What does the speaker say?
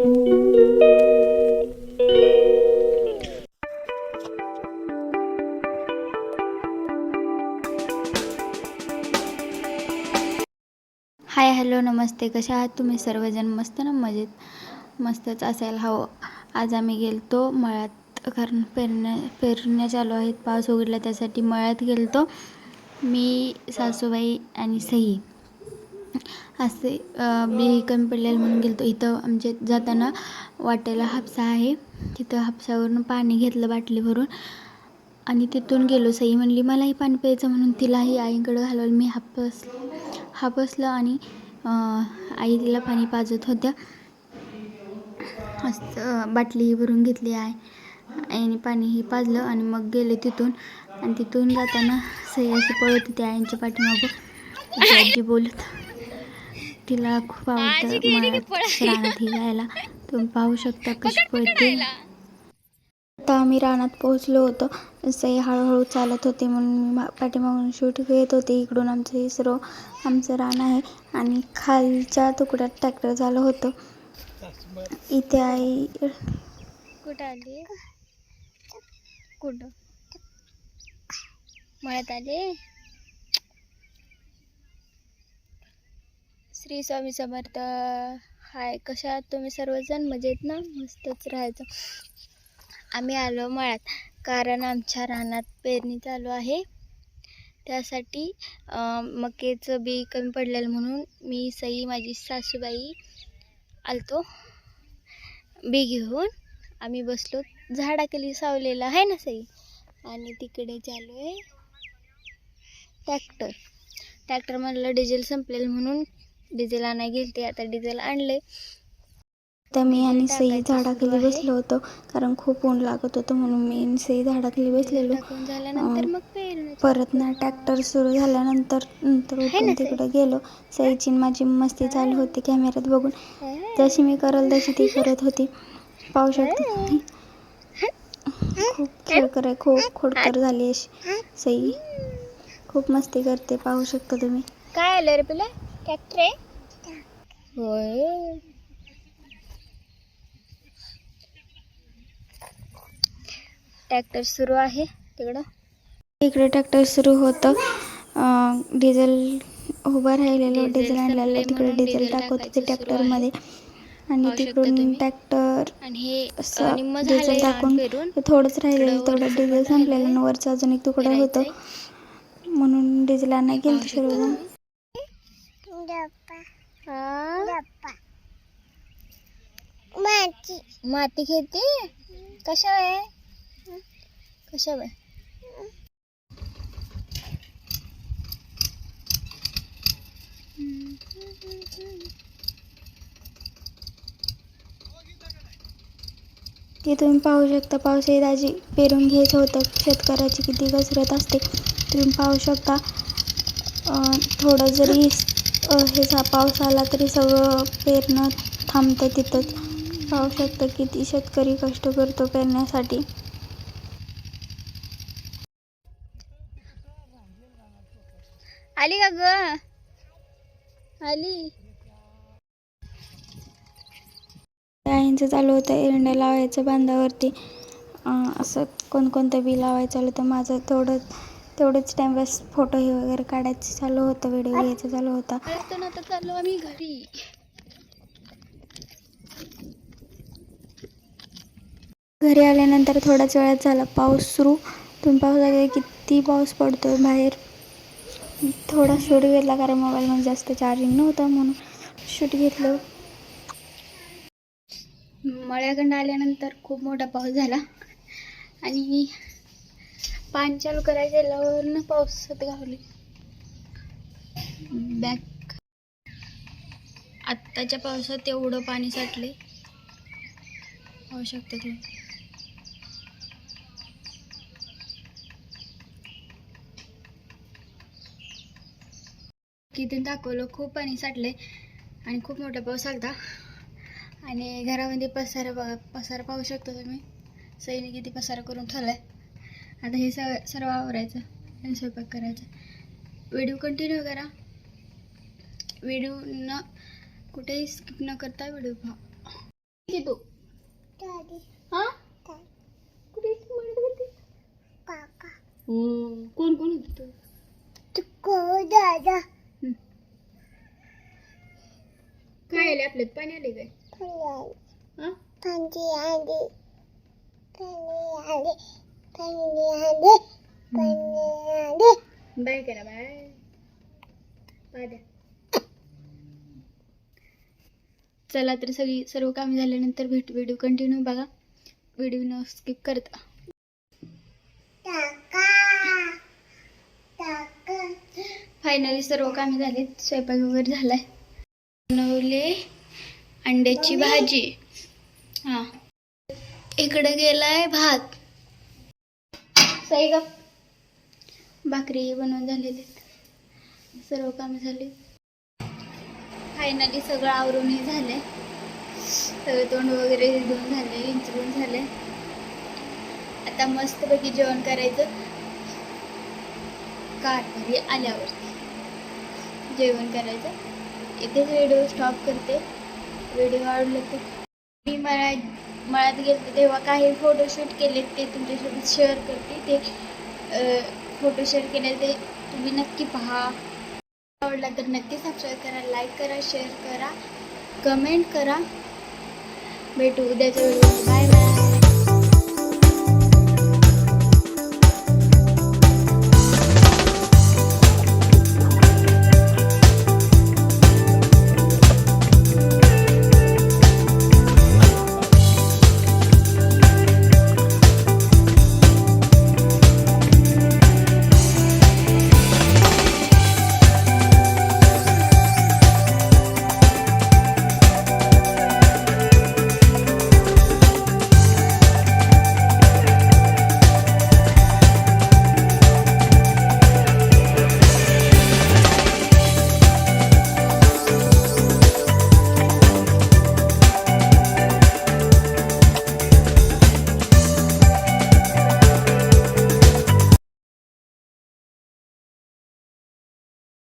Hi hello नमस्ते. कशा आहात तुम्ही? सर्वजण मस्त ना मजेत? मस्तच असायला हवं. आज आम्ही गेलतो मळ्यात. कारण पेरण्या पेरण्या चालू आहेत. पाऊस उघडला त्यासाठी मळ्यात गेलतो. मी सासूबाई आणि सई. असे बी कमी पडलेलं म्हणून गेलो इथं आमच्या जाताना वाटेला हापसा आहे. तिथं हापसावरून पाणी घेतलं बाटली भरून. आणि तिथून गेलो. सई म्हणली मलाही पाणी प्यायचं म्हणून तिलाही आईकडं घालवलं. मी हापस हापसलं आणि आई तिला पाणी पाजत होत्या. असं बाटलीही भरून घेतली आहे. आईने पाणीही पाजलं आणि मग गेले तिथून. आणि तिथून जाताना सई अशी पळत होती आईंच्या पाठीमागं. आजी बोलत तिला खूप आवडतं रानात तुम्ही पाहू शकता कशी पळते. आता आम्ही रानात पोहोचलो होतो. सई हळूहळू चालत होते म्हणून मी मा- पाठीमागून शूट घेत होते. इकडून आमचं इसरो आमचं रान आहे. आणि खालच्या तुकड्यात ट्रॅक्टर झालं होतं. इथे आई कुठं आली? कुठं? मळ्यात आले? श्री स्वामी समर्थ. हाय कशा आहात तुम्ही सर्वजण मजेत ना? मस्तच राहायचं. आम्ही आलो मळ्यात कारण आमच्या रानात पेरणी चालू आहे. त्यासाठी मकेचं बी कमी पडलेलं म्हणून मी सई माझी सासूबाई आलतो. बी घेऊन आम्ही बसलो. झाडाखाली सावलेलं आहे ना सई? आणि तिकडे चालू आहे ट्रॅक्टर. ट्रॅक्टरमधलं डिझेल संपलेलं म्हणून डिझेल आणायला गेलते आता डिझेल आणले तर मी आणि सई झाडाखाली बसलो होतो कारण खूप ऊन लागत होतं म्हणून मी आणि सई झाडाखाली बसलेलो. झाल्यानंतर मग परत ना ट्रॅक्टर सुरू झाल्यानंतर नंतर उठून तिकडे गेलो. सईची माझी मस्ती चालू होती कॅमेऱ्यात बघून. जशी मी करल तशी ती करत होती. पाहू शकता खूप खेळकर आहे खूप खोडकर झाली अशी. सई खूप मस्ती करते पाहू शकता तुम्ही. काय आलं रे तुला? ट्रॅक्टर आहे होय. ट्रॅक्टर सुरू आहे तिकडं. इकडे ट्रॅक्टर सुरू होतं. अं, डिझेल उभं राहिलेलं डिझेल आणलेलं तिकडे डिझेल टाकत होते ट्रॅक्टरमध्ये आणि तिकडून. ट्रॅक्टर हे असं डिझेल टाकून थोडंच राहिलेलं तेवढं डिझेल संपलेलं वरचं अजून एक तुकडं होतं. म्हणून डिझेल आणायला गेलं सर्वजण हा? माती. खेती कशा आहे? कशा आहे ते तुम्ही पाहू शकता पावसाळी दाजी पेरून घ्यायचं होतं. शेतकऱ्याची किती कसरत असते तुम्ही पाहू शकता. थोडं जरी हे झा पाऊस आला तरी सगळं पेरणं थांबतं तिथंच. पाहू शकता किती शेतकरी कष्ट करतो पेरण्यासाठी आली का ग? आली. आईंचं चालू होतं एरंड्या लावायचं बांधावरती. अं, असं कोणकोणतं बी लावायचं चालू होतं माझं तेवढं तेवढंच टाईमपास फोटो हे वगैरे काढायचं चालू होतं व्हिडिओ घ्यायचं चालू होता. चाललो आम्ही घरी. घरी आल्यानंतर थोड्याच वेळात झाला पाऊस सुरू. तुम्ही पाहू शकता किती पाऊस पडतोय बाहेर. थोडा शूट घेतला कारण मोबाईलमध्ये जास्त चार्जिंग नव्हतं म्हणून शूट घेतलं. मळ्याकडं आल्यानंतर खूप मोठा पाऊस झाला. आणि पाणी चालू करायचं गेल्यावर पावसात गावली बॅक आत्ताच्या पावसात एवढं पाणी साठले. पाहू शकते तुम्ही. किती दाखवलं खूप पाणी साठले आणि खूप मोठा पाऊस आलता. आणि घरामध्ये पसारा बघा पसारा पाहू शकता तुम्ही. सैनिक किती पसारा करून ठेवला आहे आता हे स सर्व आवरायचं आणि स्वयंपाक करायचा. व्हिडिओ कंटिन्यू करा. व्हिडिओ न कुठेही स्किप न करता व्हिडिओ पहा. तू. हा? कुठे आहे तू म्हणत होती? हम्म, कोण कोण होत तू? हम्म. काय आले आपल्यात? पाणी आले काय? हा? बाय करा बाय बाय द्या चला तर सगळी सर्व कामे झाल्यानंतर भेट व्हिडिओ कंटिन्यू बघा. व्हिडिओ न स्किप करता फायनली सर्व कामे झाले स्वयंपाक वगैरे झालाय. बनवले अंड्याची भाजी. हा. इकडे गेलाय भात. सही का भाकरी बनवून झालेले सर्व काम झाले. फायनली सगळं आवरूनही झाले सगळं तोंड वगैरे धुवून झाले इंचरून झाले. आता मस्तपैकी जेवण करायचं. कार घरी आल्यावरती. जेवण करायचं. इथेच व्हिडिओ स्टॉप करते. व्हिडिओ आवडले तर. मी मला मळ्यात गेले तेव्हा काही फोटोशूट केले ते तुमच्यासोबत शेअर करते. ते फोटो शेअर केले ते तुम्ही नक्की पहा. आवडला तर नक्की सबस्क्राईब करा लाईक करा शेअर करा कमेंट करा. भेटू उद्याच्या व्हिडिओ बाय बाय